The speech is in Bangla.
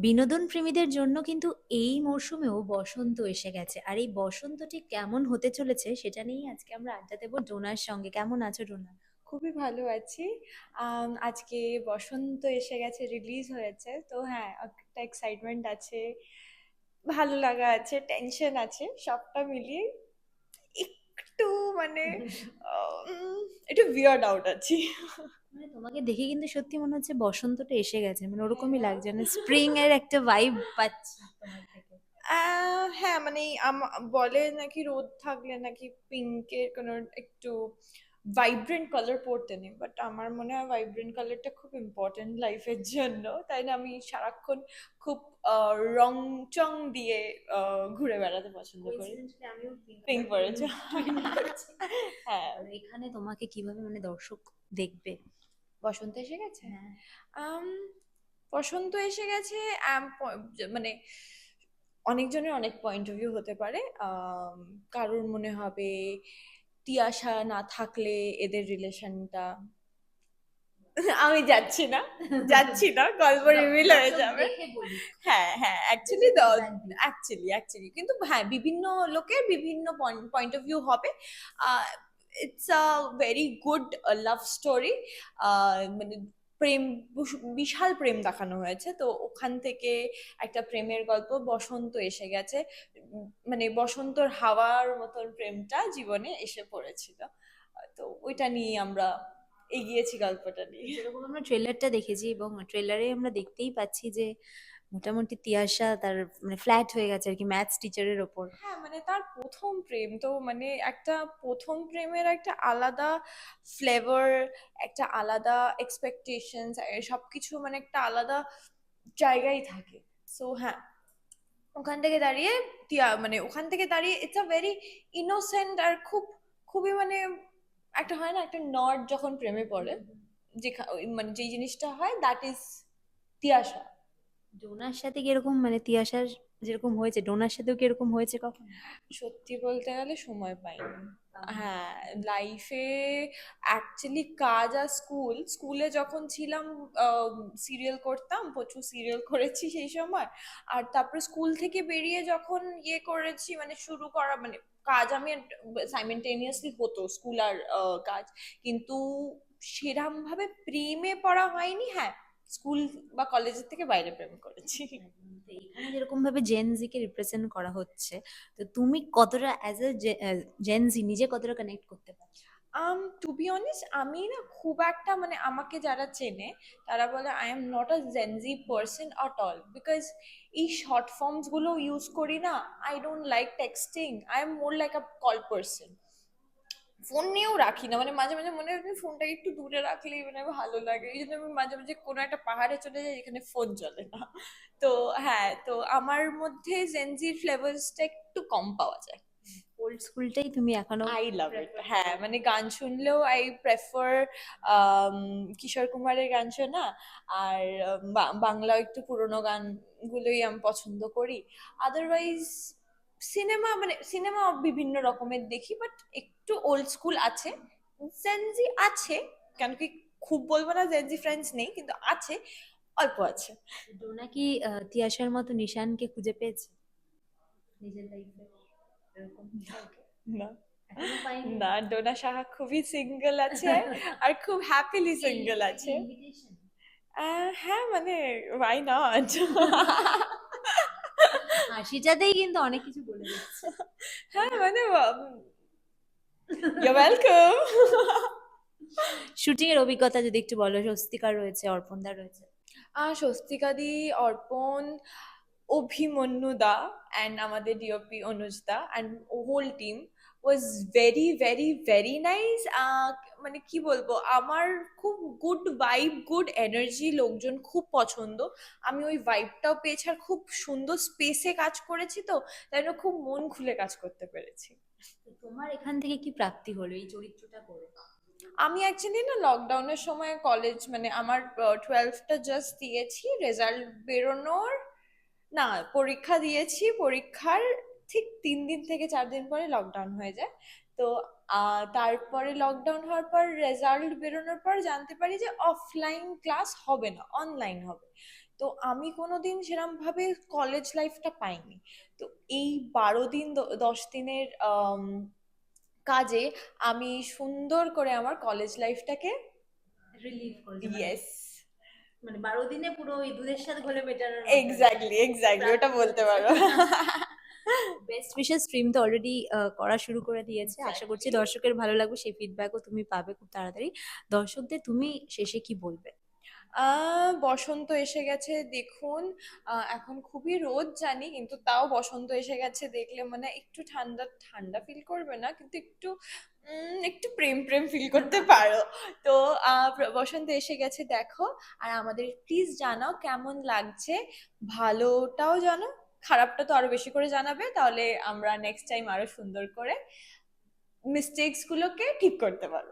বিনোদন প্রেমীদের জন্য কিন্তু এই মরশুমেও বসন্ত এসে গেছে। আর এই বসন্তটি কেমন হতে চলেছে সেটা নিয়েই আজকে আমরা আড্ডা দেবো ডোনার সঙ্গে। কেমন আছো ডোনা? খুবই ভালো আছি। আজকে বসন্ত এসে গেছে রিলিজ হয়েছে। তো হ্যাঁ একটা এক্সাইটমেন্ট আছে ভালো লাগা আছে টেনশন আছে সবটা মিলিয়ে একটু মানে একটু বিয়ার্ড আউট আছি। মানে তোমাকে দেখে কিন্তু সত্যি মনে হচ্ছে বসন্তটা এসে গেছে। মানে ওরকমই লাগছে মানে স্প্রিং এর একটা ভাইব পাচ্ছি তোমার থেকে। হ্যাঁ মানে আম- বলে নাকি রোদ থাকলে নাকি পিঙ্কের কোনো একটু ভাইব্রেন্ট কালার পরতে নেই। বাট আমার মনে হয় ভাইব্রেন্ট কালারটা খুব ইম্পর্টেন্ট লাইফের জন্য। তাই না আমি সারাক্ষণ খুব রং চং দিয়ে ঘুরে বেড়াতে পছন্দ করি। পিঙ্ক পরেছি। হ্যাঁ। এখানে তোমাকে কীভাবে মানে দর্শক দেখবে? বসন্ত এসে গেছে? হ্যাঁ। বসন্ত এসে গেছে মানে অনেকজনের অনেক পয়েন্ট অফ ভিউ হতে পারে। কারোর মনে হবে তিয়াশা না থাকলে এদের রিলেশনটা আমি যাচ্ছি না যাচ্ছি না গল্প রিভিল হয়ে যাবে। হ্যাঁ হ্যাঁ. অ্যাকচুয়ালি অ্যাকচুয়ালি কিন্তু হ্যাঁ বিভিন্ন লোকের বিভিন্ন পয়েন্ট অফ ভিউ হবে। It's a very good love story মানে প্রেম বিশাল প্রেম দেখানো হয়েছে। তো ওখান থেকে একটা প্রেমের গল্প বসন্ত এসে গেছে। মানে বসন্তর হাওয়ার মতন প্রেমটা জীবনে এসে পড়েছিল। তো ওইটা নিয়ে আমরা এগিয়েছি গল্পটা নিয়ে। যেরকম আমরা ট্রেলারটা দেখেছি এবং ট্রেলারে আমরা দেখতেই পাচ্ছি যে মোটামুটি তিয়াশা তার মানে ফ্ল্যাট হয়ে গেছে আর কি ম্যাথস টিচারের ওপর। হ্যাঁ মানে তার প্রথম প্রেম তো মানে একটা প্রথম প্রেমের একটা আলাদা ফ্লেভার একটা আলাদা এক্সপেকটেশনস সব কিছু মানে একটা আলাদা জায়গায় থাকে। সো হ্যাঁ ওখান থেকে দাঁড়িয়ে টিয়া মানে ওখান থেকে দাঁড়িয়ে ইটস আ ভেরি ইনোসেন্ট আর খুব খুবই মানে একটা হয় না একটা নট যখন প্রেমে পড়ে যে মানে যেই জিনিসটা হয় দ্যাট ইজ তিয়াশা। ডোনার সাথে কীরকম মানে তিয়াশার যেরকম হয়েছে ডোনার সাথেও কীরকম হয়েছে কখন? সত্যি বলতে গেলে সময় পাইনি। হ্যাঁ লাইফে অ্যাকচুয়ালি কাজ আর স্কুল স্কুলে যখন ছিলাম সিরিয়াল করতাম প্রচুর সিরিয়াল করেছি সেই সময়। আর তারপরে স্কুল থেকে বেরিয়ে যখন ইয়ে করেছি মানে শুরু করা মানে কাজ আমি সাইমেন্টেনিয়াসলি হতো স্কুল আর কাজ। কিন্তু সেরম ভাবে প্রেমে পড়া হয়নি হ্যাঁ স্কুল বা কলেজের থেকে বাইরে প্রেম করেছি। এখানে যেরকম ভাবে জেনজিকে রিপ্রেজেন্ট করা হচ্ছে তো তুমি কতটা অ্যাজ এ জেনজি নিজে কতটা কানেক্ট করতে পারছ? আম টু বি অনেস্ট আমি না খুব একটা মানে আমাকে যারা চেনে তারা বলে I am not a Gen Z person at all because এই শর্ট ফর্মসগুলো ইউজ করি না I don't like texting I am more like a call person phone নিয়েও রাখি না। মানে মাঝে মাঝে মনে হয় ফোনটাকে একটু দূরে রাখলেই মানে ভালো লাগে। এই জন্য আমি মাঝে মাঝে কোনো একটা পাহাড়ে চলে যাই যেখানে ফোন চলে না। তো হ্যাঁ তো আমার মধ্যে জেনজির ফ্লেভার্সটা একটু কম পাওয়া যায়। ওল্ড স্কুলটাই তুমি এখনও আই লাভ ইট হ্যাঁ মানে গান শুনলেও আই প্রেফার কিশোর কুমারের গান শোনা। আর বাংলা একটু পুরোনো গানগুলোই আমি পছন্দ করি। আদারওয়াইজ সিনেমা মানে সিনেমা বিভিন্ন রকমের দেখি বাট একটু ওল্ড স্কুল আছে। জেনজি আছে কেন কি খুব বলব না জেনজি ফ্রেন্ডস নেই কিন্তু আছে অল্প আছে। ডোনা কি আহ, তিয়াশার মতো নিশানকে খুঁজে পেয়েছে? নিজের লাইফে না। না ডোনা সাহা খুবই সিঙ্গেল আছে আর খুব হ্যাপিলি সিঙ্গেল আছে? হ্যাঁ মানে ওয়াই নট হাসিটাতেই কিন্তু অনেক কিছু বলে দিচ্ছে। হ্যাঁ মানে ইউ ওয়েলকাম শুটিং এর অভিজ্ঞতা যদি একটু বলো স্বস্তিকা রয়েছে অর্পণদা রয়েছে। স্বস্তিকাদি অর্পণ অভিমন্যু দা অ্যান্ড আমাদের DOP Anuj da and whole team was very very very nice মানে কি বলব? আমার খুব গুড ভাইব গুড এনার্জি লোকজন খুব পছন্দ। আমি ওই ভাইবটাও পেয়েছি আর খুব সুন্দর স্পেসে কাজ করেছি তো তাই জন্য খুব মন খুলে কাজ করতে পেরেছি। তোমার এখান থেকে কি প্রাপ্তি হলো এই চরিত্রটা করে? আমি অ্যাকচুয়ালি না লকডাউনের সময় কলেজ মানে আমার টুয়েলভটা জাস্ট দিয়েছি রেজাল্ট বেরোনোর না পরীক্ষা দিয়েছি পরীক্ষার ঠিক তিন দিন থেকে চার দিন পরে লকডাউন হয়ে যায়। তো তারপরে লকডাউন হওয়ার পর রেজাল্ট বেরোনোর পর জানতে পারি যে অফলাইন ক্লাস হবে না অনলাইন হবে। তো আমি কোনো দিন ভাবে কলেজ লাইফটা পাইনি। তো এই বারো দিন দশ দিনের কাজে আমি সুন্দর করে আমার কলেজ লাইফটাকে রিলিভ করে ইয়েস মানে বারো দিনে পুরো ওই দুধের সাথে ঘোলে মেটানোর এক্স্যাক্টলি এক্স্যাক্টলি ওটা বলতে পারো। বেস্ট উইশেস স্ট্রিম তো অলরেডি করা শুরু করে দিয়েছে। আশা করছি. দর্শকের ভালো লাগবে সেই ফিডব্যাকও তুমি পাবে খুব তাড়াতাড়ি। দর্শকদের তুমি শেষে কি বলবে? বসন্ত এসে গেছে দেখুন। এখন খুবই রোদ জানি কিন্তু তাও বসন্ত এসে গেছে দেখলে মানে একটু ঠান্ডা ঠান্ডা ফিল করবে না কিন্তু একটু একটু প্রেম প্রেম ফিল করতে পারো। তো আহ, বসন্ত এসে গেছে দেখো। আর আমাদের প্লিজ জানাও কেমন লাগছে ভালোটাও জানো খারাপটা তো আরও বেশি করে জানাবে, তাহলে আমরা নেক্সট টাইম আরও সুন্দর করে মিস্টেক্স গুলোকে ঠিক করতে পারব।